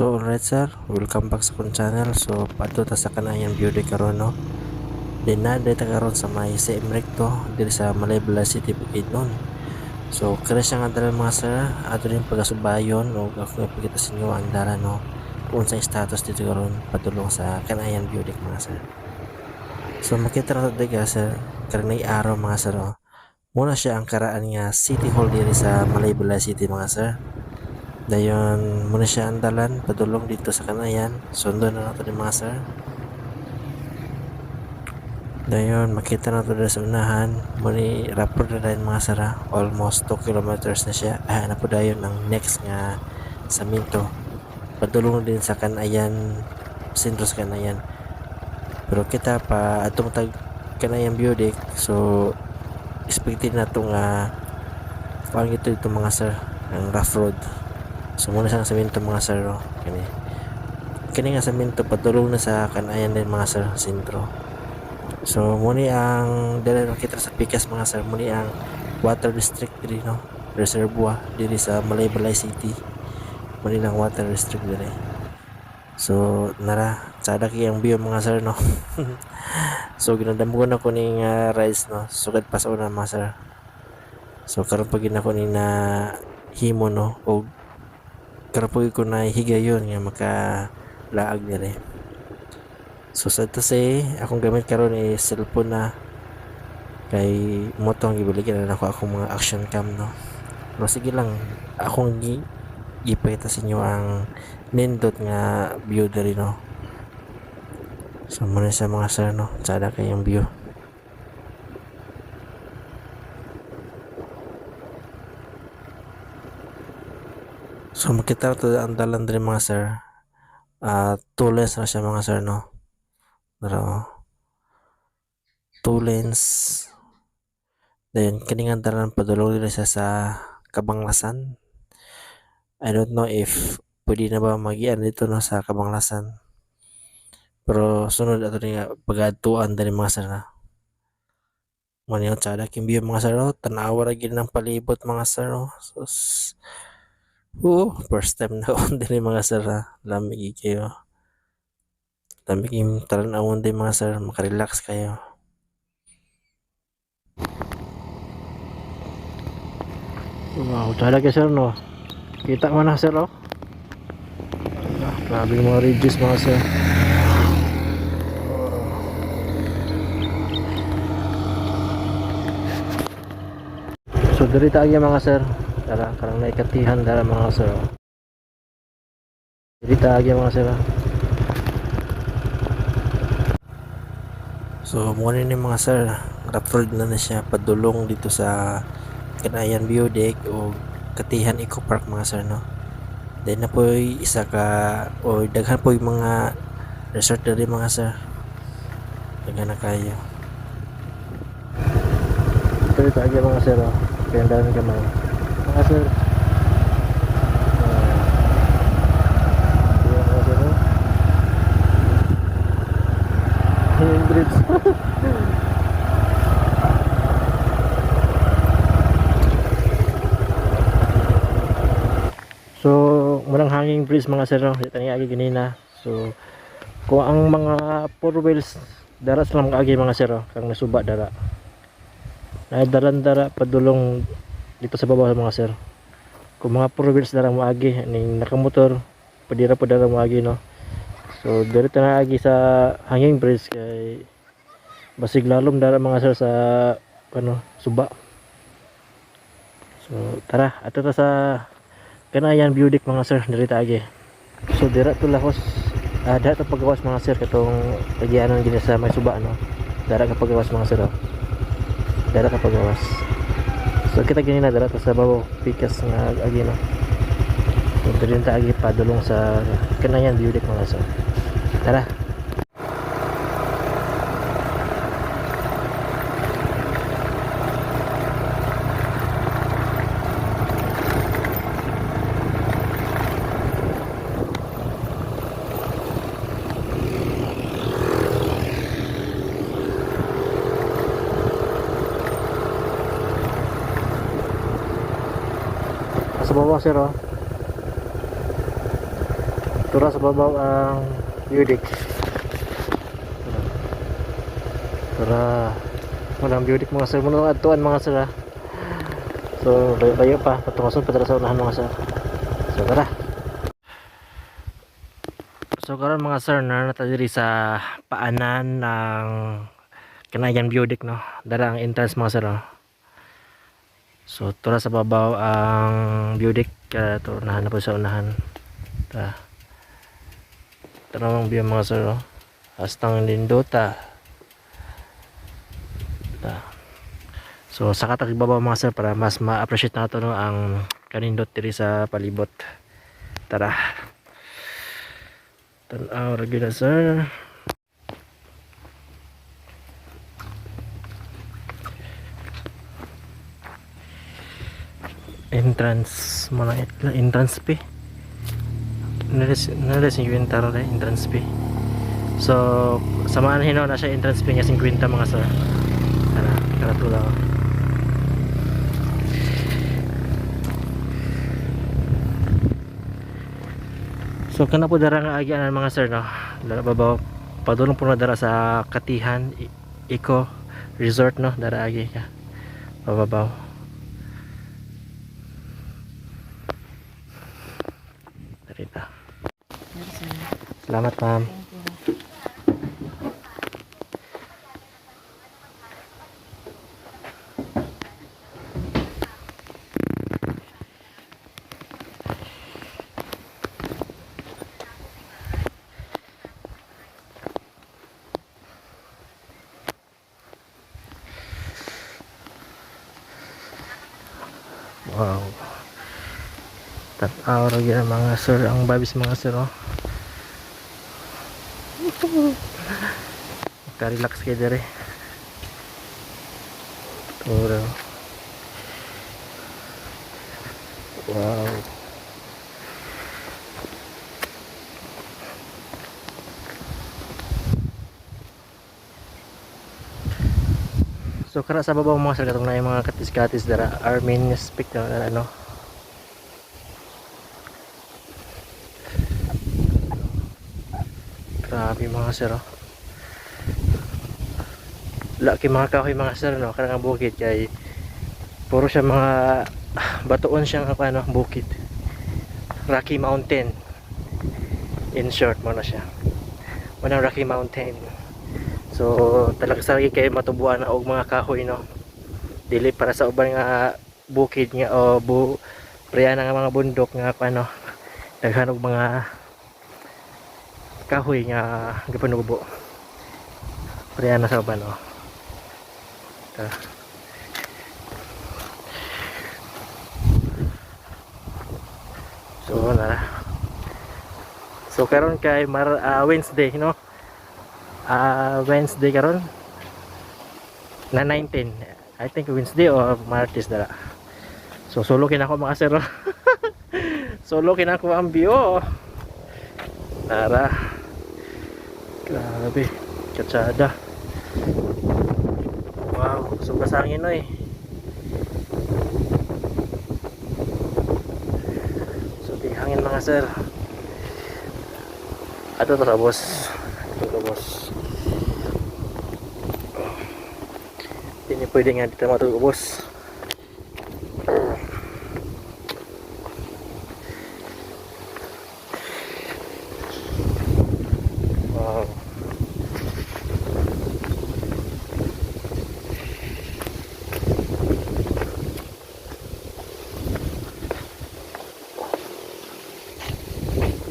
So alright sir, welcome back sa kong channel. So pato ta sa kanayang beauty karon no. Din na dito karon sa may CM Recto diri sa Malaybalay City Bukidnon. So kaya siya nga dala mga sir, ato rin pagasubayon o ako nga pagkita sa inyo ang dala no. Sa status dito karon patulong sa kanayang beauty mga sir. So makita na tayo sir, karanay araw mga sir no. Muna siya ang karaan nga City Hall diri sa Malaybalay City mga sir. Dayon muna siya andalan padulong dito sa kanayan. Sundo na nato ni mga sir. Dayon makita na to sa unahan. Muni rapor na rin mga sir. Almost 2 kilometers na siya. Ah, na po dayon ang next nga sa Minto. Padulong din sa kanayan sentro sa kanayan. Pero kita pa atong tag kanayan Budik. So expected na to nga parang ito ito mga sir ang rough road So muna sa semento mga sir no? Kani. Kani nga semento padulong na sa kanayan din mga sir sentro. So muni ang dala kita sa Pikas mga sir muni ang water district diri no. Reservoir diri sa Malaybalay City. Muni lang water district diri. So nara sada kay ang view mga sir no. so ginadamo na ko ning uh, rice no. Sugad pa sa una mga sir. So karon pag ginako ni na himo no og karapoy ko na higayon nga maka laag dire so sa to say akong gamit karon is cellphone na. Kay motong gibuligyan na ako akong mga action cam no? Pero sige lang akong gi gipakita sa inyo ang nindot nga view diri no? So muna sa mga sir no? Sada kayong view So makita to ang dalan diri mga sir. Ah, two lanes na siya mga sir no. Pero two lanes. Then kini nga dalan padulong diri siya sa Kabanglasan. I don't know if pwede na ba magian dito no sa Kabanglasan. Pero sunod ato ni nga pagadtuan diri mga sir na. Mani yung tsada kimbiyo mga sir no. Tanawa ra ng palibot mga sir no. So, Oo, first time na ako din mga sir ha. Lamig kayo. Lamig yung talanawon din mga sir. Makarelax kayo. Wow, talaga sir no. Kita mo na sir oh. Grabe yung mga ridges mga sir. So diri tayo mga sir. Tara, karang naikatihan dara mga sir. Diri tayo mga sir. So muna ni mga sir, rough na na siya padulong dito sa Kanayan View Deck o Katihan Eco Park mga sir no. Then na po isa ka o daghan po yung mga resort diri mga sir. Daghan na kayo. Dito tayo mga sir. Oh. Kaya dami ka mga sir. Bridge. so, munang hanging bridge mga sir. oh. Dito nga agi ganina. So, kung ang mga four wheels dara sa mga agi mga sir. oh, Kang nasuba dara. Nadaran-dara padulong dito sa baba mga sir. Kung mga four wheels dara mo agi ning nakamotor padira pa dara mo agi no. So dito na agi sa hanging bridge kay basig lalom dara mga sir sa ano suba. So tara ato ta sa kanayan deck mga sir diri ta agi. So dira to lahos ah, dara to paggawas mga sir katong pagyanan gina sa may suba no. Dara ka paggawas mga sir. Oh. Dara ka paggawas. So kita ganina dara ta sa babaw pikas nga agi no. So diri ta agi padulong sa kanayan deck mga. Tara. Sa baba sir oh. Tura sa babaw ang Budik. Tura. Walang Budik mga sir. Muna atuan mga sir ha. So, bayo-bayo pa. Patungason pa sa unahan mga sir. So, tara. So, karon mga sir, na tayo diri sa paanan ng Kanayan Budik, no? Dara ang entrance mga sir, no? So, tura sa babaw ang Budik. Kaya ito, unahan na po sa unahan. Tara. Tara ang view mga sir, no? Hastang Lindota. Tara. So, sa katag babaw mga sir, para mas ma-appreciate nato no, ang kanindot diri sa palibot. Tara. Tanaw na sir. Entrance mo na itla entrance fee. Nalis yung inventaro na entrance fee. So, samahan hino na siya entrance fee niya 50 mga sir. Tara, tara tulaw. So kana po dara nga agyan mga sir no. Dara babaw padulong po na dara sa Katihan Eco Resort no dara agi ka. Bababaw. Salamat ma'am. Wow. Tataw ra mga sir ang babis mga sir oh. Ka-relax kayo dire. Turo. Wow. So kara sa babaw mga sir katong na mga katis-katis dara Armin speak na ano. Grabe mga sir oh. Laki mga kahoy mga sir no kanang bukid kay puro siya mga batuon siya nga ano bukid. Rocky Mountain. In short mo na siya. Manang Rocky Mountain. So talaga sa kayo matubuan og mga kahoy no. Dili para sa uban nga bukid nga o bu priya nga mga bundok nga ano daghan og mga kahoy nga gipanubo. Priya na sa uban oh. Ta. So na. So karon kay Mar ah, Wednesday no? Ah Wednesday karon na 19 I think Wednesday or Martes dala. So solo kin ako mga sir solo kin ako ang view tara. Grabe. Katsada wow so kasangin no eh so hangin mga sir. Ato to sa boss. Ito to boss. Hindi pwede nga dito matulog boss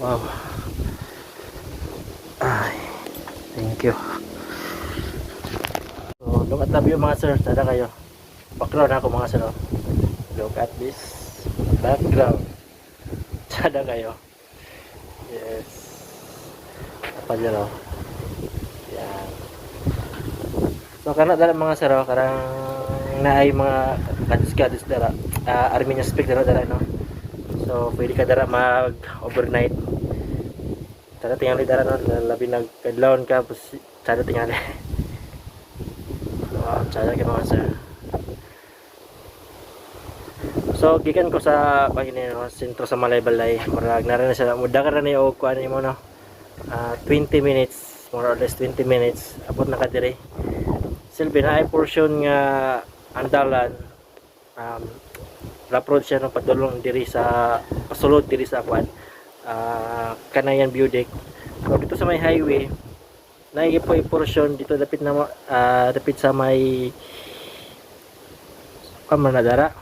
wow ay thank you So, look at the view mga sir. Tada kayo. Background ako mga sir. oh. Look at this background. Tada kayo. Yes. Apa dyan o. Yan. So, kana dala mga sir. oh, Karang naay mga kadis-kadis dala. Uh, Armenia speak dala dala no. So, pwede ka dala mag overnight. Tada tingali dala no. Labi nagkadlawon ka. pus- Tada tingali. Wow, cara ke mga sir. So gikan ko sa pagini no, sentro sa Malaybalay. Murag na rin siya muda ka rin og kuan mo no. Ah, 20 minutes, more or less 20 minutes abot na ka. Silbi na ay portion nga andalan um approach siya no padulong diri sa pasulod diri sa kuan. Ah, kanayan view deck. So dito sa may highway naigi po portion dito dapit na ah, dapit sa may kaman na dara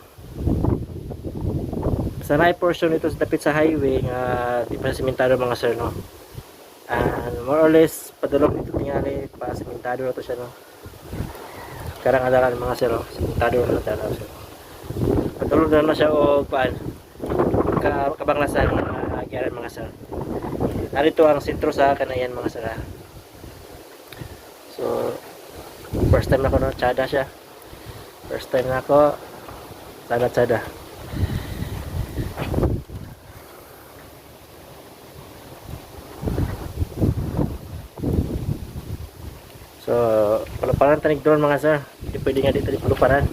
sa right portion ito dapit sa highway nga di pa simentado mga sir no and more or less padulong dito tingali pa simentado na to siya no karang adalan mga sir no simentado na dala sir padulong na na siya o paan ka kabanglasan mga agyaran mga sir narito ang sentro sa kanayan mga sir ah. so first time na ko no tsada siya first time na ako tsada tsada So, paluparan tanig doon mga sir. Hindi pwede nga dito di paluparan.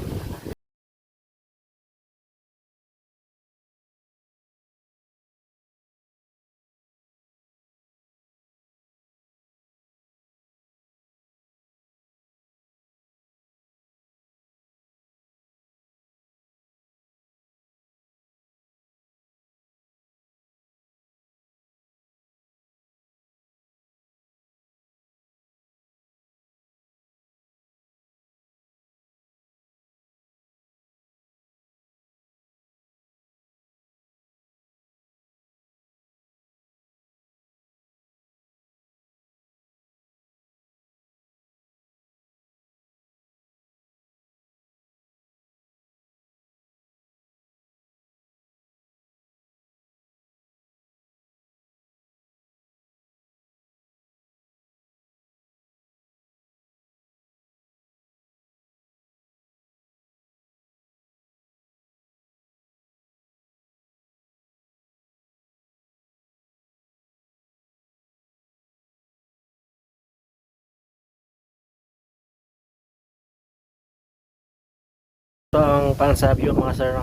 Ito ang pansabi yung mga sir.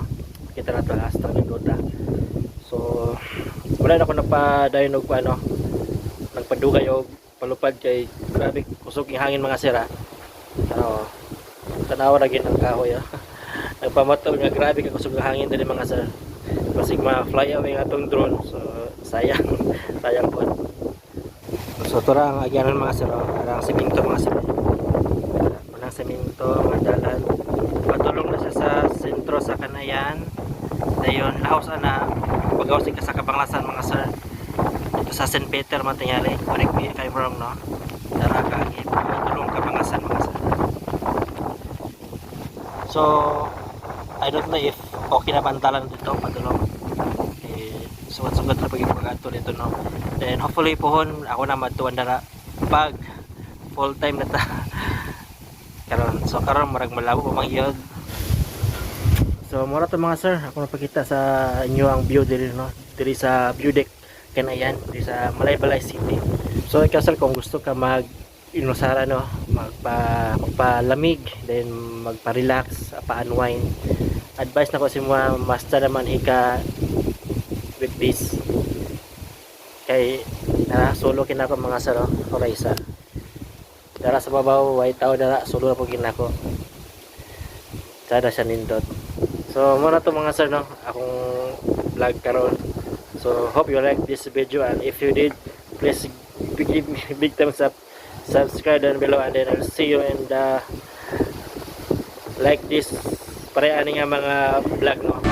Kita na ito hasta ng. So, wala na ako nagpadayon og ano, nagpadugay og palupad kay grabe kusog yung hangin mga sir. ah. Pero, tanawa na ang kahoy. ah. Nagpamataw nga grabe ka kusog ang hangin dili mga sir. Kasi ma-fly away nga tong drone. So, sayang. sayang po. So, ito ra ang agyanan mga sir. Oh. Arang siminto mga sir. Manang siminto, mga dalan. Patulong na siya sa sentro sa Kanayan. Dayon, laos na pagawas ka sa Kabanglasan mga sir. Dito sa St. Peter man tingali. Correct me if I'm wrong, no? Tara ka, patulong Kabanglasan mga sir. So, I don't know if okay na ba ang dalan dito, patulong. Eh, sugat-sugat na pag pag dito, no? Then, hopefully pohon, ako na matuwan na pag full time na ta. karon so karon marag malabo pa mangyod so mura to mga sir. Ako napakita sa inyo ang view diri no? Diri sa view deck. Kanayan diri sa Malaybalay City. So ikaw sir kung gusto ka mag inusara no? Magpa magpalamig then magpa-relax pa-unwind. Advice na ko si mga master naman ika with this. Kay na solo kinako mga sir oh, Horizon dara sa babaw way tao dara sulo na po ginako sada siya nindot so muna to mga sir no? Akong vlog karon. So hope you like this video and if you did please give me big thumbs up subscribe down below and then I'll see you in the like this pareha nga mga vlog no